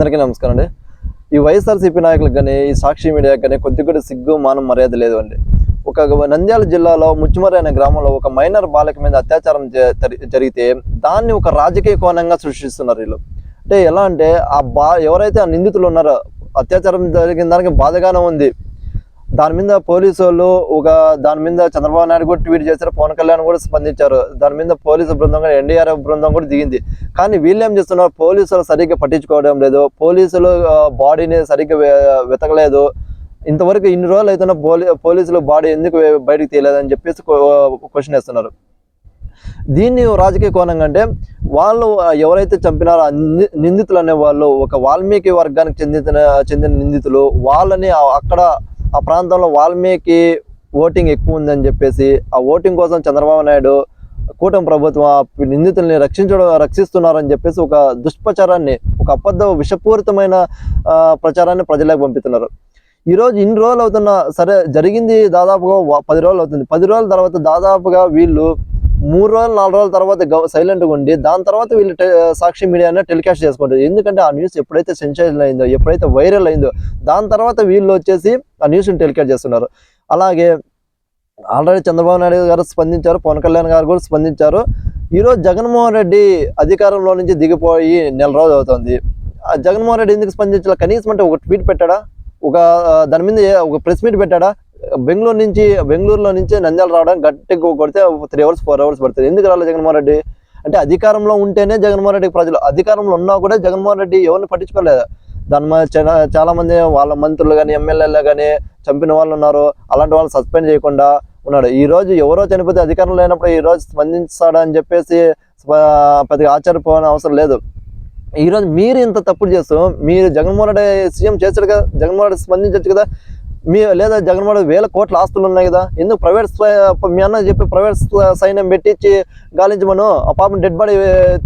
అందరికీ నమస్కారం అండి. ఈ వైఎస్ఆర్సీపీ నాయకులకు కానీ ఈ సాక్షి మీడియాకి కానీ కొద్ది కూడా సిగ్గు మానం మర్యాద లేదు అండి. ఒక నంద్యాల జిల్లాలో ముచ్చుమరి అనే గ్రామంలో ఒక మైనర్ బాలిక మీద అత్యాచారం జరిగితే దాన్ని ఒక రాజకీయ కోణంగా సృష్టిస్తున్నారు వీళ్ళు. అంటే ఎలా అంటే ఆ బా ఎవరైతే ఆ నిందితులు ఉన్నారో అత్యాచారం జరిగిన దానికి బాధగానే ఉంది. దాని మీద పోలీసు వాళ్ళు ఒక దాని మీద చంద్రబాబు నాయుడు కూడా ట్వీట్ చేశారు పవన్ కళ్యాణ్ కూడా స్పందించారు. దాని మీద పోలీసు బృందం కూడా ఎన్డీఆర్ఎఫ్ బృందం కూడా దిగింది. కానీ వీళ్ళు ఏం చేస్తున్నారు? పోలీసులు సరిగ్గా పట్టించుకోవడం లేదు. పోలీసులు బాడీని సరిగ్గా వెతకలేదు. ఇంతవరకు ఇన్ని రోజులు అవుతున్న పోలీ పోలీసులు బాడీ ఎందుకు బయటకు తీయలేదని చెప్పేసి క్వశ్చన్ వేస్తున్నారు. దీన్ని రాజకీయ కోణంగా అంటే వాళ్ళు ఎవరైతే చంపినారో నిందితులు అనే వాళ్ళు ఒక వాల్మీకి వర్గానికి చెందిన చెందిన నిందితులు వాళ్ళని అక్కడ ఆ ప్రాంతంలో వాల్మీకి ఓటింగ్ ఎక్కువ ఉందని చెప్పేసి ఆ ఓటింగ్ కోసం చంద్రబాబు నాయుడు కూటమి ప్రభుత్వం ఆ నిందితుల్ని రక్షించడం రక్షిస్తున్నారని చెప్పేసి ఒక దుష్ప్రచారాన్ని ఒక అబద్ధ విషపూరితమైన ప్రచారాన్ని ప్రజలకు పంపుతున్నారు ఈరోజు ఇన్ని రోజులు అవుతున్న సరే జరిగింది దాదాపుగా పది రోజులు అవుతుంది. పది రోజుల తర్వాత దాదాపుగా వీళ్ళు మూడు రోజులు నాలుగు రోజుల తర్వాత సైలెంట్గా ఉండి దాని తర్వాత వీళ్ళు సాక్షి మీడియానే టెలికాస్ట్ చేసుకుంటారు. ఎందుకంటే ఆ న్యూస్ ఎప్పుడైతే సెన్సేషన్ అయిందో ఎప్పుడైతే వైరల్ అయిందో దాని తర్వాత వీళ్ళు వచ్చేసి ఆ న్యూస్ని టెలికాస్ట్ చేస్తున్నారు. అలాగే ఆల్రెడీ చంద్రబాబు నాయుడు గారు స్పందించారు పవన్ కళ్యాణ్ గారు కూడా స్పందించారు. ఈరోజు జగన్మోహన్ రెడ్డి అధికారంలో నుంచి దిగిపోయి నెల రోజు అవుతుంది. ఆ జగన్మోహన్ రెడ్డి ఎందుకు స్పందించాలి? కనీసం అంటే ఒక ట్వీట్ పెట్టాడా? ఒక దాని మీద ఒక ప్రెస్ మీట్ పెట్టాడా? బెంగళూరు నుంచి బెంగళూరులో నుంచి నంద్యాల రావడానికి గట్టిగా కొడితే త్రీ అవర్స్ ఫోర్ అవర్స్ పడుతుంది. ఎందుకు రాలేదు జగన్మోహన్ రెడ్డి? అంటే అధికారంలో ఉంటేనే జగన్మోహన్ రెడ్డి ప్రజలు అధికారంలో ఉన్నా కూడా జగన్మోహన్ రెడ్డి ఎవరిని పట్టించుకోలేదు. దాని చాలా చాలా మంది వాళ్ళ మంత్రులు కానీ ఎమ్మెల్యేలు కానీ చంపిన వాళ్ళు ఉన్నారు. అలాంటి వాళ్ళు సస్పెండ్ చేయకుండా ఉన్నాడు. ఈ రోజు ఎవరో చనిపోతే అధికారం లేనప్పుడు ఈ రోజు స్పందిస్తాడని చెప్పేసి పెద్దగా ఆశ్చర్యపోవని అవసరం లేదు. ఈ రోజు మీరు ఇంత తప్పుడు చేస్తూ మీరు జగన్మోహన్ రెడ్డి సీఎం చేశాడు కదా జగన్మోహన్ రెడ్డి స్పందించచ్చు కదా మీ లేదా జగన్మోహన్ వేల కోట్ల ఆస్తులు ఉన్నాయి కదా ఎందుకు ప్రైవేట్ మీ అన్న చెప్పి ప్రైవేట్ సైన్యం పెట్టించి గాలించమను ఆ పాపం డెడ్ బాడీ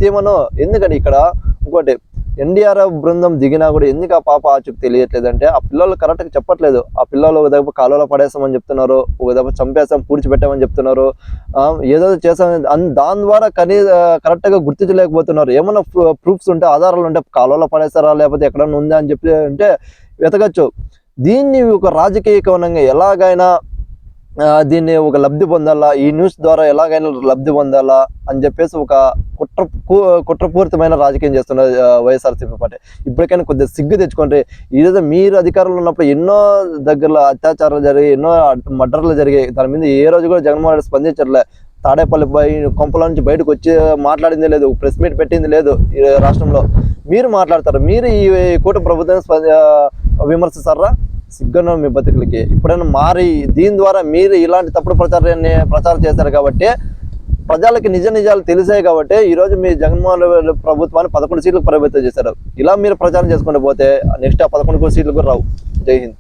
తీయమను? ఎందుకని ఇక్కడ? ఇంకోటి ఎన్డీఆర్ఎఫ్ బృందం దిగినా కూడా ఎందుకు ఆ పాప ఆచూకు తెలియట్లేదు అంటే ఆ పిల్లలు కరెక్ట్గా చెప్పట్లేదు. ఆ పిల్లలు ఒక దగ్గర కాలువలో పడేసామని చెప్తున్నారు ఒక దగ్గర చంపేసాం పూడ్చిపెట్టామని చెప్తున్నారు. ఏదో చేసాం అన్- దాని ద్వారా కనీ కరెక్ట్గా గుర్తించలేకపోతున్నారు. ఏమైనా ప్రూఫ్స్ ఉంటే ఆధారాలు ఉంటే కాలువలో పడేసారా లేకపోతే ఎక్కడన్నా ఉందా అని చెప్పి అంటే వెతకచ్చు. దీన్ని ఒక రాజకీయ కోణంగా ఎలాగైనా దీన్ని ఒక లబ్ధి పొందాలా? ఈ న్యూస్ ద్వారా ఎలాగైనా లబ్ధి పొందాలా? అని చెప్పేసి ఒక కుట్ర కుట్రపూరితమైన రాజకీయం చేస్తున్న వైఎస్ఆర్సీపీ పార్టీ. ఇప్పటికైనా కొద్దిగా సిగ్గు తెచ్చుకోండి. ఈరోజు మీరు అధికారంలో ఉన్నప్పుడు ఎన్నో దగ్గరలో అత్యాచారాలు జరిగి ఎన్నో మర్డర్లు జరిగాయి. దాని మీద ఏ రోజు కూడా జగన్మోహన్ రెడ్డి స్పందించట్లే. తాడేపల్లి కొంపల నుంచి బయటకు వచ్చి మాట్లాడింది లేదు ప్రెస్ మీట్ పెట్టింది లేదు ఈ రాష్ట్రంలో. మీరు మాట్లాడతారు. మీరు ఈ కూట ప్రభుత్వం స్పంద- విమర్శిస్తారా? సిగ్గున్న మీ బతుకులకి. ఇప్పుడైనా మారి దీని ద్వారా మీరు ఇలాంటి తప్పుడు ప్రచారాన్ని ప్రచారం చేశారు కాబట్టి ప్రజలకి నిజ నిజాలు తెలిసాయి కాబట్టి ఈరోజు మీ జగన్మోహన్ రెడ్డి ప్రభుత్వాన్ని పదకొండు సీట్లకు పరిమితం చేశారు. ఇలా మీరు ప్రచారం చేసుకుంటూ పోతే నెక్స్ట్ ఆ పదకొండు సీట్లు కూడా రావు. జై హింద్.